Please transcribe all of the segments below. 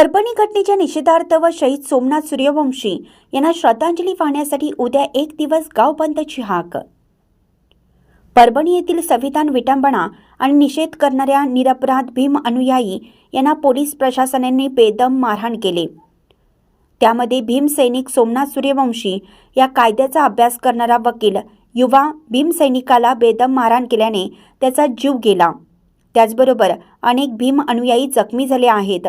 परभणी घटनेच्या निषेधार्थ व शहीद सोमनाथ सूर्यवंशी यांना श्रद्धांजली वाहण्यासाठी उद्या एक दिवस गाव बंदची हाक परभणी येथील संविधान विटंबना आणि निषेध करणाऱ्या निरपराध भीम अनुयायी यांना पोलीस प्रशासनाने बेदम मारहाण केले. त्यामध्ये भीम सैनिक सोमनाथ सूर्यवंशी या कायद्याचा अभ्यास करणारा वकील युवा भीम सैनिकाला बेदम मारहाण केल्याने त्याचा जीव गेला. त्याचबरोबर अनेक भीम अनुयायी जखमी झाले आहेत.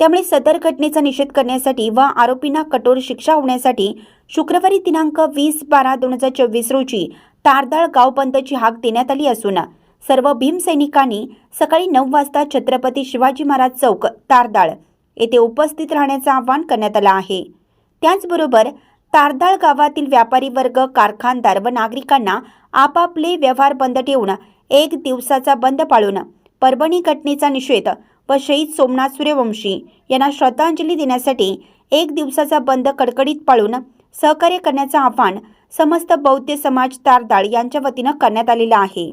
त्यामुळे सदर घटनेचा निषेध करण्यासाठी व आरोपींना कठोर शिक्षा होण्यासाठी शुक्रवारी दिनांक वीस बारा दोन हजार चोवीस रोजी तारदाळ गाव बंदची हाक देण्यात आली असून सर्व भीम सैनिकांनी सकाळी नऊ वाजता छत्रपती शिवाजी महाराज चौक तारदाळ येथे उपस्थित राहण्याचं आवाहन करण्यात आलं आहे. त्याचबरोबर तारदाळ गावातील व्यापारी वर्ग कारखानदार व नागरिकांना आपापले व्यवहार बंद ठेवून एक दिवसाचा बंद पाळून परभणी घटनेचा निषेध व शहीद सोमनाथ सूर्यवंशी यांना श्रद्धांजली देण्यासाठी एक दिवसाचा बंद कडकडीत पाळून सहकार्य करण्याचं आवाहन समस्त बौद्ध समाज तारदाळ यांच्या वतीनं करण्यात आलेलं आहे.